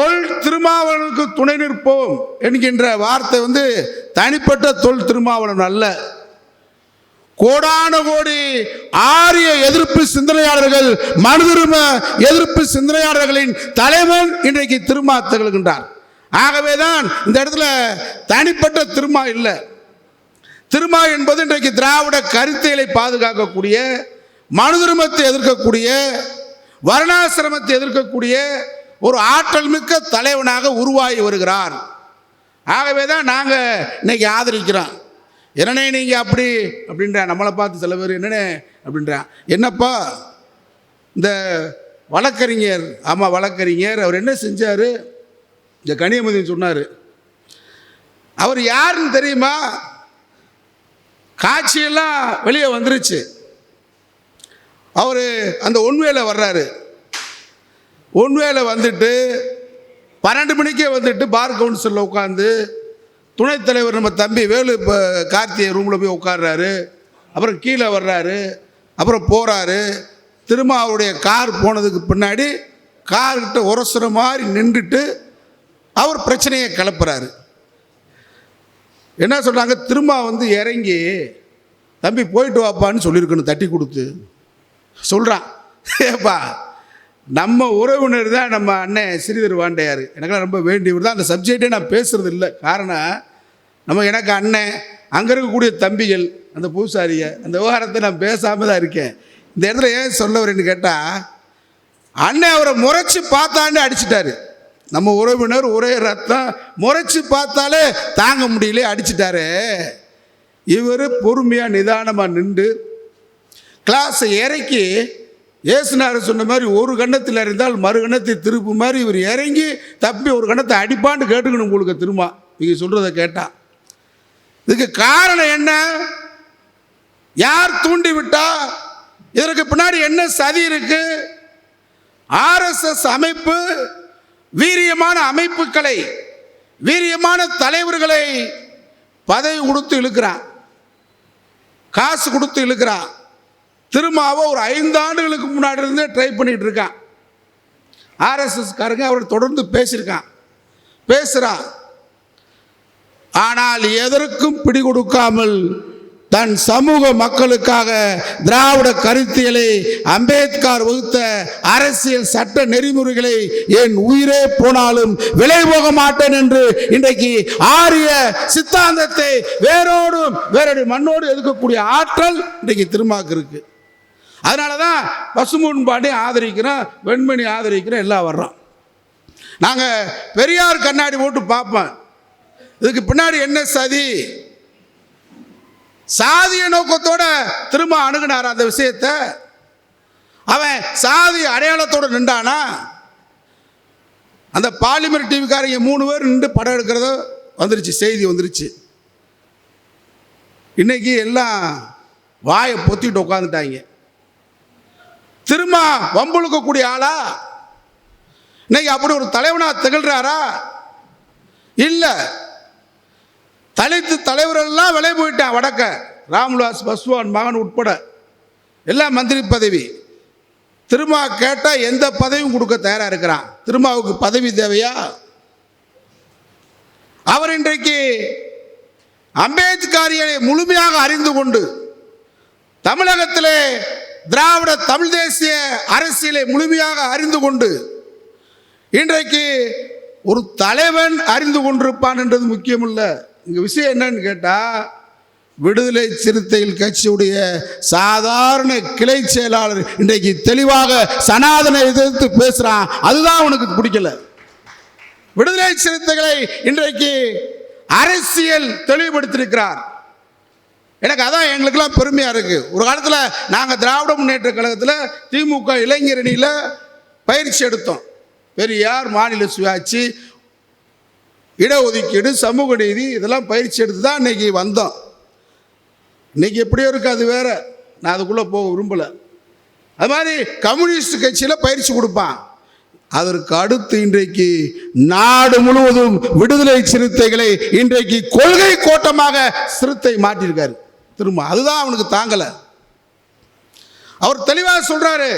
தொல் திருமாவளனுக்கு துணை நிற்போம் என்கின்ற வார்த்தை வந்து தனிப்பட்ட தொல் திருமாவளன் அல்ல. கோடான கோடி ஆரிய எதிர்ப்பு சிந்தனையாளர்கள் மனதிரும எதிர்ப்பு சிந்தனையாளர்களின் தலைவன் இன்றைக்கு திருமா திகழ்கின்றார் ஆகவேதான் இந்த இடத்துல தனிப்பட்ட திருமா இல்லை. திருமா என்பது இன்றைக்கு திராவிட கருத்தியலை பாதுகாக்கக்கூடிய மனுதுருமத்தை எதிர்க்கக்கூடிய வர்ணாசிரமத்தை எதிர்க்கக்கூடிய ஒரு ஆற்றல் மிக்க தலைவனாக உருவாகி வருகிறார். ஆகவே தான் நாங்கள் இன்னைக்கு ஆதரிக்கிறோம். என்னனே நீங்கள் அப்படி? அப்படின்ற நம்மளை பார்த்து சில பேர் என்னண்ணே? அப்படின்றான் என்னப்பா? இந்த வழக்கறிஞர் ஆமாம் வழக்கறிஞர் அவர் என்ன செஞ்சார்? இந்த கனியமதி சொன்னார். அவர் யாருன்னு தெரியுமா? காட்சியெல்லாம் வெளியே வந்துருச்சு. அவர் அந்த ஒன்வேல வர்றாரு. ஒன்வேல வந்துட்டு பன்னெண்டு மணிக்கே வந்துட்டு பார் கவுன்சிலில் உட்காந்து துணைத் தலைவர் நம்ம தம்பி வேலு இப்போ கார்த்திகை ரூமில் போய் உட்காடுறாரு அப்புறம் கீழே வர்றாரு. அப்புறம் போகிறாரு திரும்ப அவருடைய கார் போனதுக்கு பின்னாடி கார்கிட்ட உரசுற மாதிரி நின்றுட்டு அவர் பிரச்சனையை கிளப்புறாரு. என்ன சொல்கிறாங்க திரும்ப வந்து இறங்கி தம்பி போயிட்டு வாப்பான்னு சொல்லியிருக்கணும் தட்டி கொடுத்து. சொல்கிறான் ஏப்பா நம்ம உறவினர் தான் நம்ம அண்ணன் ஸ்ரீதர் வாண்டையார். எனக்கெல்லாம் ரொம்ப வேண்டியவர் தான். அந்த சப்ஜெக்டே நான் பேசுறது இல்லை காரணம் நம்ம எனக்கு அண்ணன் அங்கே இருக்கக்கூடிய தம்பிகள் அந்த பூசாரிய அந்த விவகாரத்தை நான் பேசாமல் தான் இருக்கேன். இந்த இடத்துல ஏன் சொல்ல வரேன்னு கேட்டால் அண்ணன் அவரை முறைச்சி பார்த்தான்னு அடிச்சிட்டாரு. நம்ம உறவினர் ஒரே ரத்தம் முறைச்சி பார்த்தாலே தாங்க முடியல அடிச்சிட்டாரு. இவர் பொறுமையாக நிதானமாக நின்று கிளாஸை இறக்கி ஏசுனார் சொன்ன மாதிரி ஒரு கண்ணத்தில் அறிந்தால் மறு கண்ணத்தை திருப்பு மாதிரி இவர் இறங்கி தப்பி ஒரு கண்ணத்தை அடிப்பான்னு கேட்டுக்கணும் உங்களுக்கு திரும்ப. நீங்கள் சொல்கிறத கேட்டால் இதுக்கு காரணம் என்ன? யார் தூண்டி விட்டா? இதற்கு பின்னாடி என்ன சதி இருக்கு? ஆர்எஸ்எஸ் அமைப்பு வீரியமான அமைப்புகளை வீரியமான தலைவர்களை பதவி கொடுத்து இழுக்கிறான். காசு கொடுத்து இழுக்கிறான். திருமாவை ஒரு ஐந்து ஆண்டுகளுக்கு முன்னாடி இருந்தே ட்ரை பண்ணிகிட்டு இருக்கான். ஆர்எஸ்எஸ்காரங்க அவர் தொடர்ந்து பேசியிருக்கான். பேசுகிறான் ஆனால் எதற்கும் பிடி கொடுக்காமல் தன் சமூக மக்களுக்காக திராவிட கருத்தியலை அம்பேத்கர் வகுத்த அரசியல் சட்ட நெறிமுறைகளை என் உயிரே போனாலும் விலை போக மாட்டேன் என்று இன்றைக்கு ஆரிய சித்தாந்தத்தை வேரோடும் வேறொரு மண்ணோடு எதுக்கக்கூடிய ஆற்றல் இன்றைக்கு திருமாக்கு இருக்குது அதனால தான் பசுமூன் பாண்டி ஆதரிக்கிறோம் வெண்மணி ஆதரிக்கிறோம் எல்லாம் வர்றோம் நாங்கள் பெரியார் கண்ணாடி போட்டு பார்ப்போம். இதுக்கு பின்னாடி என்ன சதி? சாதிய நோக்கத்தோட திரும்ப அணுகுனார் அந்த விஷயத்தை? அவன் சாதி அடையாளத்தோடு நின்றானா? அந்த பாலிமர் டிவிக்காரங்க மூணு பேர் நின்று படம் எடுக்கிறத வந்துருச்சு செய்தி வந்துருச்சு. இன்னைக்கு எல்லாம் வாயை பொத்திட்டு உட்காந்துட்டாங்க திரும்ப வம்புழுக்கக்கூடிய ஆளா? இன்னைக்கு அப்படி ஒரு தலைவனாக திகழ்கிறாரா இல்லை. தலைத்து தலைவரெல்லாம் விலை போயிட்டான் வடக்க. ராம்விலாஸ் பஸ்வான் மகன் உட்பட. எல்லாம் மந்திரி பதவி. திருமா கேட்டால் எந்த பதவியும் கொடுக்க தயாராக இருக்கிறான். திருமாவுக்கு பதவி தேவையா? அவர் இன்றைக்கு அம்பேத்கரியை முழுமையாக அறிந்து கொண்டு தமிழகத்திலே திராவிட தமிழ் தேசிய அரசியலை முழுமையாக அறிந்து கொண்டு இன்றைக்கு ஒரு தலைவன் அறிந்து கொண்டிருப்பான் என்றது முக்கியமில்ல. இங்கே விஷயம் என்னன்னு கேட்டால் விடுதலை சிறுத்தைகள் கட்சியுடைய சாதாரண கிளை செயலாளர் இன்றைக்கு தெளிவாக சனாதனை எதிர்த்து பேசுகிறான் அதுதான் அவனுக்கு பிடிக்கல. விடுதலை சிறுத்தைகளை இன்றைக்கு அரசியல் தெளிவுபடுத்தியிருக்கிறார். எனக்கு அதான் எங்களுக்கெல்லாம் பெருமையாக இருக்குது ஒரு காலத்தில் நாங்கள் திராவிட முன்னேற்ற கழகத்தில் திமுக இளைஞரணியில் பயிற்சி எடுத்தோம். பெரியார் மாநில சுயாட்சி இடஒதுக்கீடு சமூக நீதி இதெல்லாம் பயிற்சி எடுத்து தான் இன்றைக்கி வந்தோம். இன்றைக்கி எப்படியோ இருக்குது அது வேற. நான் அதுக்குள்ளே போக விரும்பலை. அது மாதிரி கம்யூனிஸ்ட் கட்சியில் பயிற்சி கொடுப்பான். அதற்கு அடுத்து இன்றைக்கு நாடு முழுவதும் விடுதலை சிறுத்தைகளை இன்றைக்கு கொள்கை கோட்டமாக சிறுத்தை மாற்றியிருக்காரு. திரும்ப அதுதான் அவனுக்கு தாங்கலை. அவர் தெளிவாக சொல்றாரு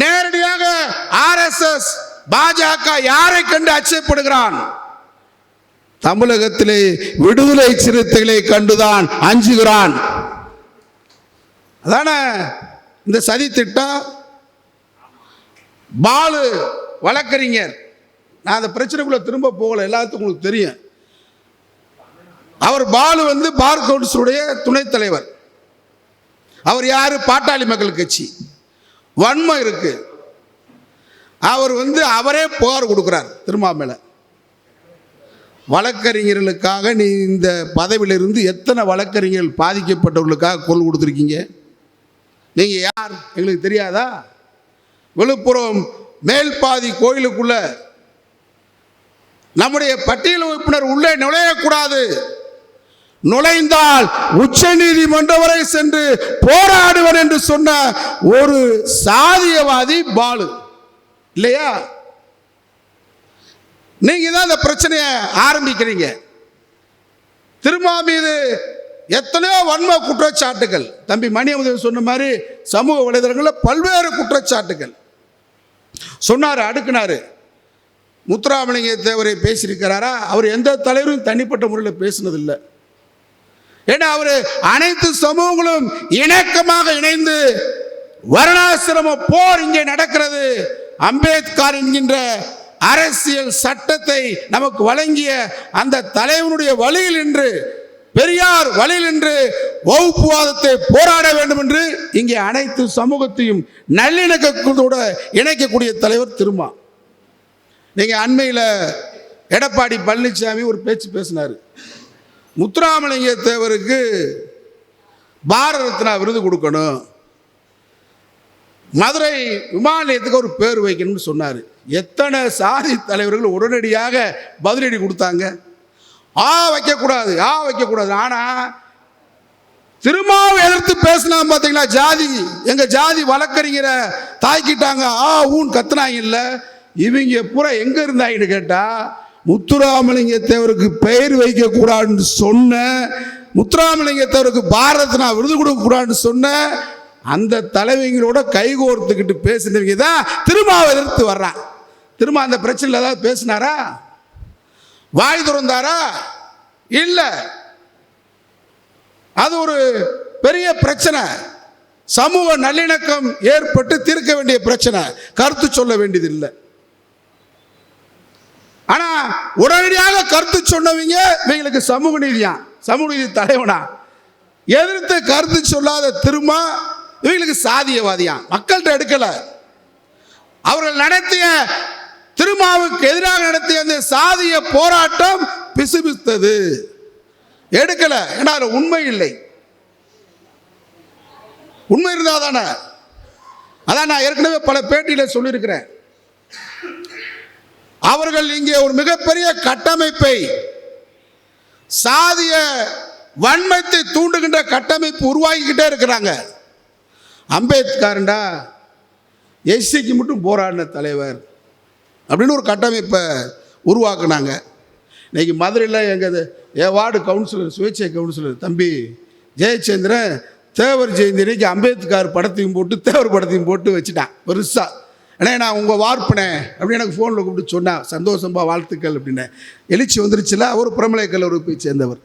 நேரடியாக ஆர்எஸ்எஸ் பாஜக யாரை கண்டு அச்சப்படுகிறான்? தமிழகத்திலே விடுதலை சிறுத்தைகளை கண்டுதான் அஞ்சுகிறான். அதான இந்த சதி திட்டம்? பாலு வழக்கறிஞர். நான் அந்த பிரச்சனைக்குள்ள திரும்ப போகல எல்லாத்துக்கும் உங்களுக்கு தெரியும். அவர் பாலு வந்து பார் கவுன்சிலுடைய துணைத் தலைவர். அவர் யார்? பாட்டாளி மக்கள் கட்சி. வன்மை இருக்கு. அவர் வந்து அவரே புகார் கொடுக்குறார் திருமாமலை. வழக்கறிஞர்களுக்காக நீ இந்த பதவியிலிருந்து எத்தனை வழக்கறிஞர்கள் பாதிக்கப்பட்டவர்களுக்காக குரல் கொடுத்துருக்கீங்க? நீங்கள் யார்? எங்களுக்கு தெரியாதா? விழுப்புரம் மேல்பாதி கோயிலுக்குள்ள நம்முடைய பட்டியல் உறுப்பினர் உள்ளே நுழையக்கூடாது. நுழைந்தால் உச்ச நீதிமன்றம் வரை சென்று போராடுவர் என்று சொன்ன ஒரு சாதியவாதி பாலு. இல்லையா? நீங்க தான் இந்த பிரச்சனையை ஆரம்பிக்கிறீங்க. திருமா மீது எத்தனையோ வன்ம குற்றச்சாட்டுகள். தம்பி மணி அமுதன் சொன்ன மாதிரி சமூக வலைதளங்களில் பல்வேறு குற்றச்சாட்டுகள். சொன்னார் அடுக்குனாரு. முத்துராமலிங்க தேவரை பேசியிருக்கிறாரா? அவர் எந்த தலைவரும் தனிப்பட்ட முறையில் பேசினதில்லை. ஏன்னா அவர் அனைத்து சமூகங்களும் இணக்கமாக இணைந்து வருணாசிரம போர் இங்கே நடக்கிறது. அம்பேத்கர் என்கின்ற அரசியல் சட்டத்தை நமக்கு வழங்கிய அந்த தலைவனுடைய வழியில் நின்று பெரியார் வழியில் நின்று வகுப்புவாதத்தை போராட வேண்டும் என்று இங்கே அனைத்து சமூகத்தையும் நல்லிணக்கத்தோட இணைக்கக்கூடிய தலைவர் திருமா. நீங்க அண்மையில் எடப்பாடி பழனிசாமி ஒரு பேச்சு பேசினார். முத்துராமலிங்க தேவருக்கு பாரத ரத்னா விருது கொடுக்கணும். மதுரை விமான நிலையத்துக்கு ஒரு பேர் வைக்கணும்னு சொன்னார். எத்தனை சாதி தலைவர்கள் உடனடியாக பதிலடி கொடுத்தாங்க? ஆ வைக்கக்கூடாது ஆ வைக்கக்கூடாது. ஆனால் திருமாவை எதிர்த்து பேசினா பார்த்தீங்களா ஜாதி எங்கள் ஜாதி வழக்கறிஞரை தாக்கிட்டாங்க. ஆ ஊன் கத்துனாங்க இல்லை இவங்க பூரா எங்கே இருந்தாங்கன்னு கேட்டால் முத்துராமலிங்க தேவருக்கு பெயர் வைக்கக்கூடாதுன்னு சொன்ன முத்துராமலிங்க தேவருக்கு பாரத் நான் விருது கொடுக்கக்கூடாதுன்னு சொன்ன அந்த தலைவங்களோட கைகோர்த்துக்கிட்டு பேசினவங்க தான் திருமாவை எதிர்த்து வர்றான். திரும்ப அந்த பிரச்சனையில் ஏதாவது பேசினாரா? வாய் திறந்தாரா? இல்லை. அது ஒரு பெரிய பிரச்சனை. சமூக நல்லிணக்கம் ஏற்பட்டு தீர்க்க வேண்டிய பிரச்சனை. கருத்து சொல்ல வேண்டியது இல்லை ஆனா உடனடியாக கருத்து சொன்னவங்க இவங்களுக்கு சமூக நீதியா? சமூக நீதி தலைவனா? எதிர்த்து கருத்து சொல்லாத திரும்ப இவங்களுக்கு சாதியவாதியா? மக்கள்கிட்ட எடுக்கல. அவர்கள் நடத்திய திருமாவுக்கு எதிராக நடத்திய அந்த சாதிய போராட்டம் பிசுபித்தது எடுக்கல. ஏன்னா அதுல உண்மை இல்லை. உண்மை இருந்தால் தானே அதான் நான் ஏற்கனவே பல பேட்டியில் சொல்லியிருக்கிறேன். அவர்கள் இங்கே ஒரு மிகப்பெரிய கட்டமைப்பை சாதிய வன்மத்தை தூண்டுகின்ற கட்டமைப்பு உருவாக்கிக்கிட்டே இருக்கிறாங்க. அம்பேத்கர்ண்டா எஸ்சிக்கு மட்டும் போராடின தலைவர் அப்படின்னு ஒரு கட்டமைப்பை உருவாக்குனாங்க. இன்னைக்கு மதுரையில் எங்கள் ஏ வார்டு கவுன்சிலர் சுயேட்சை கவுன்சிலர் தம்பி ஜெயச்சந்திரன் தேவர் ஜெயந்திரிக்கு அம்பேத்கர் படத்தையும் போட்டு தேவர் படத்தையும் போட்டு வச்சுட்டான் பெருசாக அண்ணே நான் உங்கள் வார்ப்பினேன் அப்படின்னு எனக்கு ஃபோனில் கூப்பிட்டு சொன்னேன் சந்தோஷம்பா வாழ்த்துக்கள் அப்படின்னு. எழுச்சி வந்துருச்சுல அவர் பிரமலை கல்லூரி போய் சேர்ந்தவர்.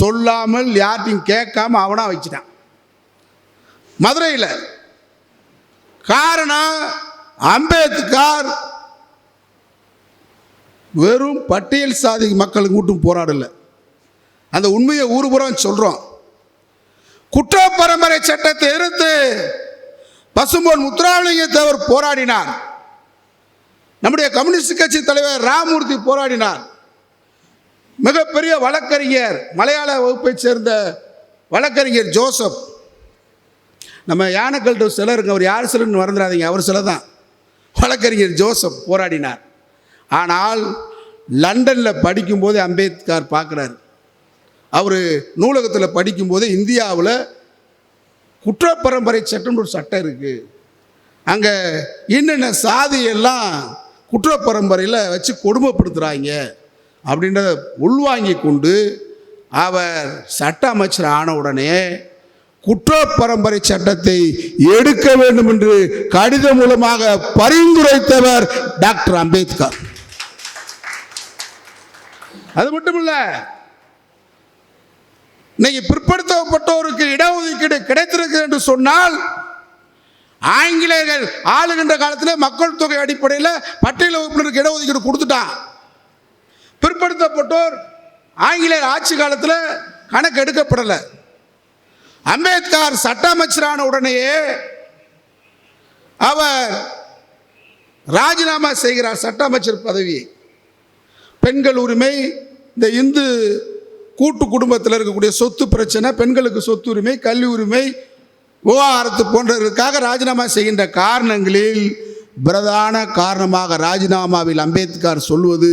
சொல்லாமல் யார்ட்டையும் கேட்காம அவனாக வச்சுட்டான். மதுரையில் காரணம் அம்பேத்கர் வெறும் பட்டியல் சாதி மக்களுக்கு மட்டும் போராடலை. அந்த உண்மையை ஊர்புறம் சொல்கிறோம் குற்ற பரம்பரை சட்டத்தை எதிர்த்து பசும்பொன் முத்துராமலிங்க தேவர் போராடினார். நம்முடைய கம்யூனிஸ்ட் கட்சி தலைவர் ராமூர்த்தி போராடினார். மிகப்பெரிய வழக்கறிஞர் மலையாள வகுப்பைச் சேர்ந்த வழக்கறிஞர் ஜோசப். நம்ம யானைக்கள் சிலர் இருக்கு அவர் யார் சிலர்னு மறந்துடாதீங்க அவர் சில தான். வழக்கறிஞர் ஜோசப் போராடினார். ஆனால் லண்டனில் படிக்கும்போது அம்பேத்கர் பார்க்குறாரு. அவர் நூலகத்தில் படிக்கும்போது இந்தியாவில் குற்ற பரம்பரை சட்டம்னு ஒரு சட்டம் இருக்குது அங்கே என்னென்ன சாதியெல்லாம் குற்ற பரம்பரையில் வச்சு கொடுமைப்படுத்துகிறாங்க அப்படின்றத உள்வாங்கி கொண்டு அவர் சட்ட அமைச்சர் ஆன உடனே குற்ற பரம்பரை சட்டத்தை எடுக்க வேண்டும் என்று கடிதம் மூலமாக பரிந்துரைத்தவர் டாக்டர் அம்பேத்கர். அது மட்டும் இல்லை இன்னைக்கு பிற்படுத்தப்பட்டோருக்கு இடஒதுக்கீடு கிடைத்திருக்கு என்று சொன்னால் ஆங்கிலேயர்கள் ஆளுகின்ற காலத்தில் மக்கள் தொகை அடிப்படையில் பட்டியல் வகுப்பினருக்கு இடஒதுக்கீடு கொடுத்துட்டான். பிற்படுத்தப்பட்டோர் ஆங்கிலேயர் ஆட்சி காலத்தில் கணக்கு எடுக்கப்படலை. அம்பேத்கர் சட்ட அமைச்சரான உடனேயே அவர் ராஜினாமா செய்கிறார் சட்ட அமைச்சர் பதவியை. பெண்கள் உரிமை இந்த இந்து கூட்டு குடும்பத்தில் இருக்கக்கூடிய சொத்து பிரச்சனை பெண்களுக்கு சொத்து உரிமை கல்வி உரிமை விவகாரத்து போன்றதற்காக ராஜினாமா செய்கின்ற காரணங்களில் பிரதான காரணமாக ராஜினாமாவில் அம்பேத்கர் சொல்வது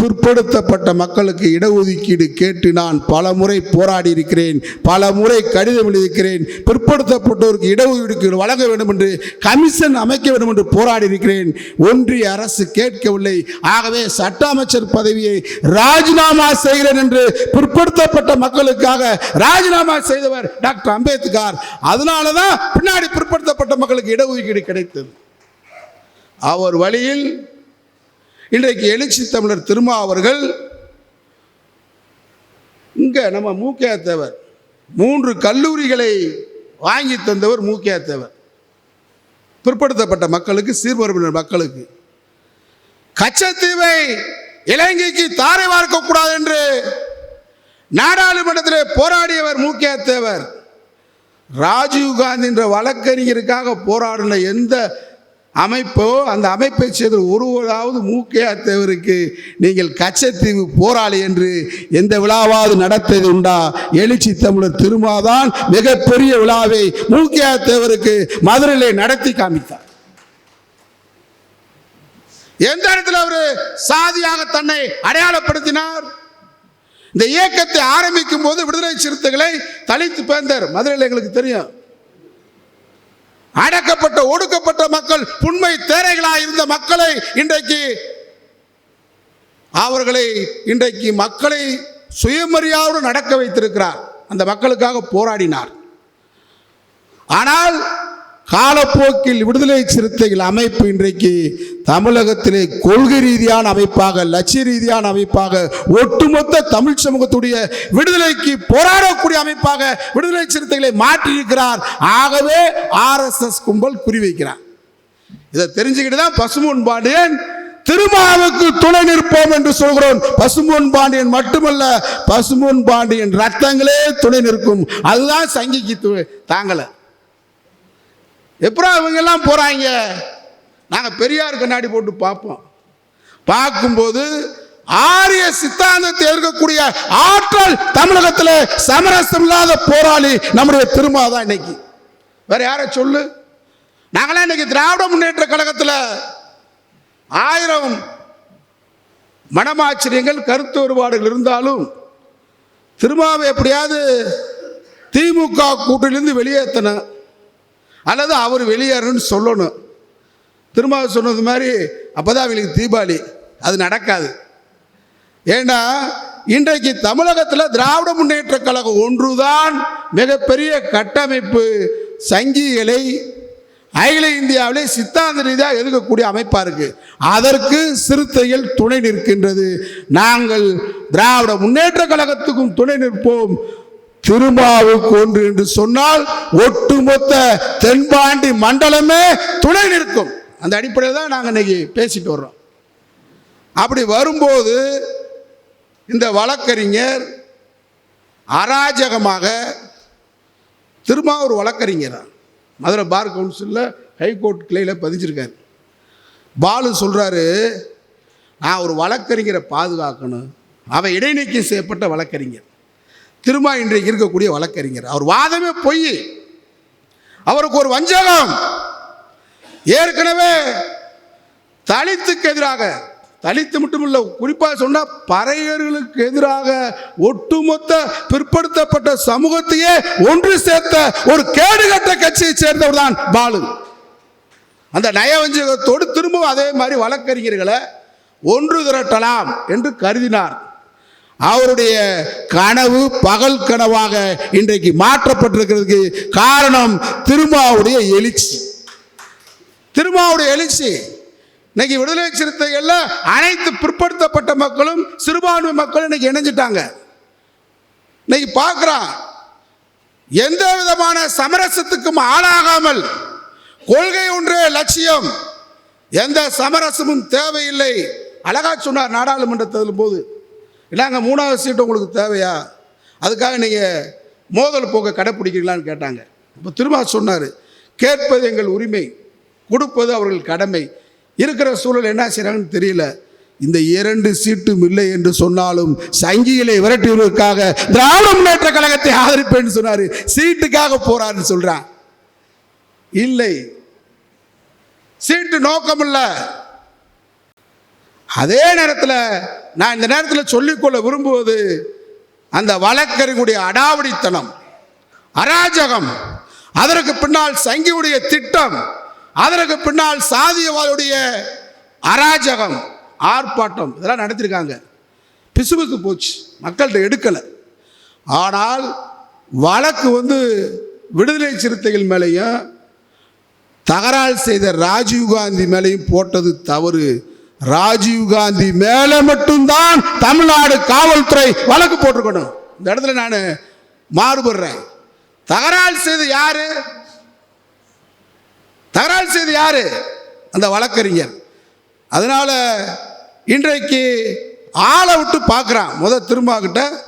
பிற்படுத்தப்பட்ட மக்களுக்கு இடஒதுக்கீடு கேட்டு நான் பல முறை போராடி இருக்கிறேன் பல முறை கடிதம் எழுதியிருக்கிறேன் பிற்படுத்தப்பட்டோருக்கு இடஒதுக்கீடு வழங்க வேண்டும் என்று கமிஷன் அமைக்க வேண்டும் என்று போராடி இருக்கிறேன் ஒன்றிய அரசு கேட்கவில்லை. ஆகவே சட்ட அமைச்சர் பதவியை ராஜினாமா செய்கிறேன் என்று பிற்படுத்தப்பட்ட மக்களுக்காக ராஜினாமா செய்தவர் டாக்டர் அம்பேத்கர். அதனால தான் பின்னாடி பிற்படுத்தப்பட்ட மக்களுக்கு இடஒதுக்கீடு கிடைத்தது. அவர் வழியில் இன்றைக்கு எழுச்சி தமிழர் திருமா அவர்கள் இங்கே நம்ம மூக்கையா தேவர் மூன்று கல்லூரிகளை வாங்கி தந்தவர் மூக்கையா தேவர். பிற்படுத்தப்பட்ட மக்களுக்கு சீர்பரப்பினர் மக்களுக்கு. கச்சத்தீவை இலங்கைக்கு தாரை வார்க்கக்கூடாது என்று நாடாளுமன்றத்தில் போராடியவர் மூக்கையா தேவர். ராஜீவ்காந்தி என்ற வழக்கறிஞருக்காக போராடின எந்த அமைப்போ அந்த அமைப்பை செய்த ஒருவராவது மூக்கையாத்தவருக்கு நீங்கள் கச்சத்தீவு போராளி என்று எந்த விழாவாவது நடத்தது உண்டா? எழுச்சி தமிழர் திருமாதான் மிகப்பெரிய விழாவை மூக்கையா தேவருக்கு மதுரையிலே நடத்தி காமித்தார். எந்த இடத்துல அவர் சாதியாக தன்னை அடையாளப்படுத்தினார்? இந்த இயக்கத்தை ஆரம்பிக்கும் போது விடுதலை சிறுத்தைகளை தலித்து பேர்ந்தார் மதுரையில் எங்களுக்கு தெரியும். அடக்கப்பட்ட ஒடுக்கப்பட்ட மக்கள் புண்மை தேரைகளாக இருந்த மக்களை இன்றைக்கு அவர்களை இன்றைக்கு மக்களை சுயமரியாதையோடு நடக்க வைத்திருக்கிறார். அந்த மக்களுக்காக போராடினார். ஆனால் காலப்போக்கில் விடுதலை சிறுத்தைகள் அமைப்பு இன்றைக்கு தமிழகத்திலே கொள்கை ரீதியான அமைப்பாக லட்சிய ரீதியான அமைப்பாக ஒட்டுமொத்த தமிழ் சமூகத்துடைய விடுதலைக்கு போராடக்கூடிய அமைப்பாக விடுதலை சிறுத்தைகளை மாற்றியிருக்கிறார். ஆகவே ஆர்எஸ்எஸ் கும்பல் குறிவைக்கிறார். இதை தெரிஞ்சுக்கிட்டு தான் பசுமூன் பாண்டியன் திருமாவுக்கு துணை நிற்போம் என்று சொல்கிறோம். பசுமோன் பாண்டியன் மட்டுமல்ல பசுமூன் பாண்டியன் ரத்தங்களே துணை நிற்கும். அதுதான் சங்கிக்கு தாங்கலை. எப்படா இவங்கெல்லாம் போகிறாங்க நாங்கள் பெரியார் கண்ணாடி போட்டு பார்ப்போம். பார்க்கும்போது ஆரிய சித்தாந்தத்தை எதிர்க்கக்கூடிய ஆற்றல் தமிழகத்தில் சமரசம் இல்லாத போராளி நம்முடைய திருமாதான் இன்னைக்கு. வேற யாரை சொல்லு? நாங்களாம் இன்னைக்கு திராவிட முன்னேற்ற கழகத்தில் ஆயிரம் மனமாச்சரியங்கள் கருத்து வேறுபாடுகள் இருந்தாலும் திருமாவை எப்படியாவது திமுக கூட்டிலிருந்து வெளியேற்றணும் அல்லது அவர் வெளியேறணும்னு சொல்லணும். திரும்ப சொன்னது மாதிரி அப்போ தான் அவங்களுக்கு தீபாவளி. அது நடக்காது. ஏன்னா இன்றைக்கு தமிழகத்தில் திராவிட முன்னேற்ற கழகம் ஒன்றுதான் மிகப்பெரிய கட்டமைப்பு சங்கிகளை அகில இந்தியாவிலே சித்தாந்த ரீதியாக எதிர்க்கக்கூடிய அமைப்பாக இருக்குது அதற்கு சிறுத்தைகள் துணை நிற்கின்றது. நாங்கள் திராவிட முன்னேற்ற கழகத்துக்கும் துணை நிற்போம். திருமாவுக்கு ஒன்று என்று சொன்னால் ஒட்டுமொத்த தென்பாண்டி மண்டலமே துணை நிற்கும். அந்த அடிப்படையில் தான் நாங்கள் இன்னைக்கு பேசிட்டு வர்றோம். அப்படி வரும்போது இந்த வழக்கறிஞர் அராஜகமாக திரும்ப ஒரு மதுரை பார் கவுன்சிலில் ஹைகோர்ட் கிளையில் பதிஞ்சிருக்காரு. பாலு சொல்கிறாரு நான் ஒரு வழக்கறிஞரை பாதுகாக்கணும். அவன் இடைநீக்கம் செய்யப்பட்ட வழக்கறிஞர். திருமா இன்றைக்கு இருக்கக்கூடிய வழக்கறிஞர். அவர் வாதமே பொய். அவருக்கு ஒரு வஞ்சகம். ஏற்கனவே தலித்துக்கு எதிராக தலித்து மட்டுமில்லை குறிப்பாக சொன்னால் பறையர்களுக்கு எதிராக ஒட்டுமொத்த பிற்படுத்தப்பட்ட சமூகத்தையே ஒன்று சேர்த்த ஒரு கேடுகட்ட கட்சியை சேர்ந்தவர் தான் பாலு. அந்த நயவஞ்சகத்தோடு திரும்பவும் அதே மாதிரி வழக்கறிஞர்களை ஒன்று திரட்டலாம் என்று கருதினார். அவருடைய கனவு பகல் கனவாக இன்றைக்கு மாற்றப்பட்டிருக்கிறதுக்கு காரணம் திருமாவுடைய எழுச்சி. திருமாவுடைய எழுச்சி. இன்னைக்கு விடுதலை சிறுத்தைகளில் அனைத்து பிற்படுத்தப்பட்ட மக்களும் சிறுபான்மை மக்களும் இன்னைக்கு இணைஞ்சிட்டாங்க. இன்னைக்கு பார்க்குறான் எந்த விதமான சமரசத்துக்கும் ஆளாகாமல் கொள்கை ஒன்றே லட்சியம். எந்த சமரசமும் தேவையில்லை. அழகா சொன்னார் நாடாளுமன்றத்தில் போது. இல்லாங்க மூணாவது சீட்டு உங்களுக்கு தேவையா? அதுக்காக நீங்கள் மோதல் போக்க கடைப்பிடிக்கிறீங்களான்னு கேட்டாங்க. இப்போ திரும்ப சொன்னார் கேட்பது எங்கள் உரிமை கொடுப்பது அவர்கள் கடமை. இருக்கிற சூழல் என்ன செய்கிறாங்கன்னு தெரியல. இந்த இரண்டு சீட்டும் இல்லை என்று சொன்னாலும் சங்கிகளை விரட்டுவதற்காக திராவிட முன்னேற்ற கழகத்தை ஆதரிப்பேன்னு சொன்னார். சீட்டுக்காக போறாருன்னு சொல்றான். இல்லை. சீட்டு நோக்கம் இல்லை அதே நேரத்தில் நான் இந்த நேரத்தில் சொல்லிக்கொள்ள விரும்புவது அந்த வழக்கறிஞருடைய அடாவடித்தனம் அராஜகம் அதற்கு பின்னால் சங்கியுடைய திட்டம் அதற்கு பின்னால் சாதியவாதுடைய அராஜகம் ஆர்ப்பாட்டம் இதெல்லாம் நடத்திருக்காங்க. பிசுபிசு போச்சு மக்கள்கிட்ட எடுக்கலை. ஆனால் வழக்கு வந்து விடுதலை சிறுத்தைகள் மேலேயும் தகராறு செய்த ராஜீவ்காந்தி மேலேயும் போட்டது தவறு. ராஜீவ்காந்தி மேலே மட்டும்தான் தமிழ்நாடு காவல்துறை வழக்கு போட்டிருக்கணும். இந்த இடத்துல நான் மாறுபடுறேன். தகராறு செய்து யாரு? தகராறு செய்து யாரு? அந்த வழக்கறிஞர். அதனால இன்றைக்கு ஆளை விட்டு பார்க்குறான். முத திரும்ப கிட்ட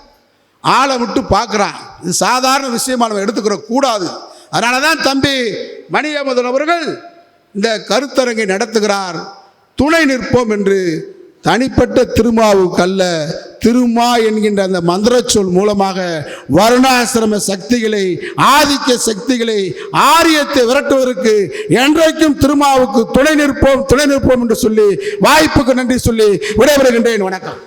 ஆளை விட்டு பார்க்குறான். இது சாதாரண விஷயமா நம்ம எடுத்துக்கிற கூடாது. அதனால தான் தம்பி மணி அவர்கள் இந்த கருத்தரங்கை நடத்துகிறார். துணை நிற்போம் என்று தனிப்பட்ட திருமாவுக்கு அல்ல திருமா என்கின்ற அந்த மந்திரச்சொல் மூலமாக வருணாசிரம சக்திகளை ஆதிக்க சக்திகளை ஆரியத்தை விரட்டுவதற்கு என்றைக்கும் திருமாவுக்கு துணை நிற்போம் துணை நிற்போம் என்று சொல்லி வாய்ப்புக்கு நன்றி சொல்லி விடைபெறுகின்றேன். வணக்கம்.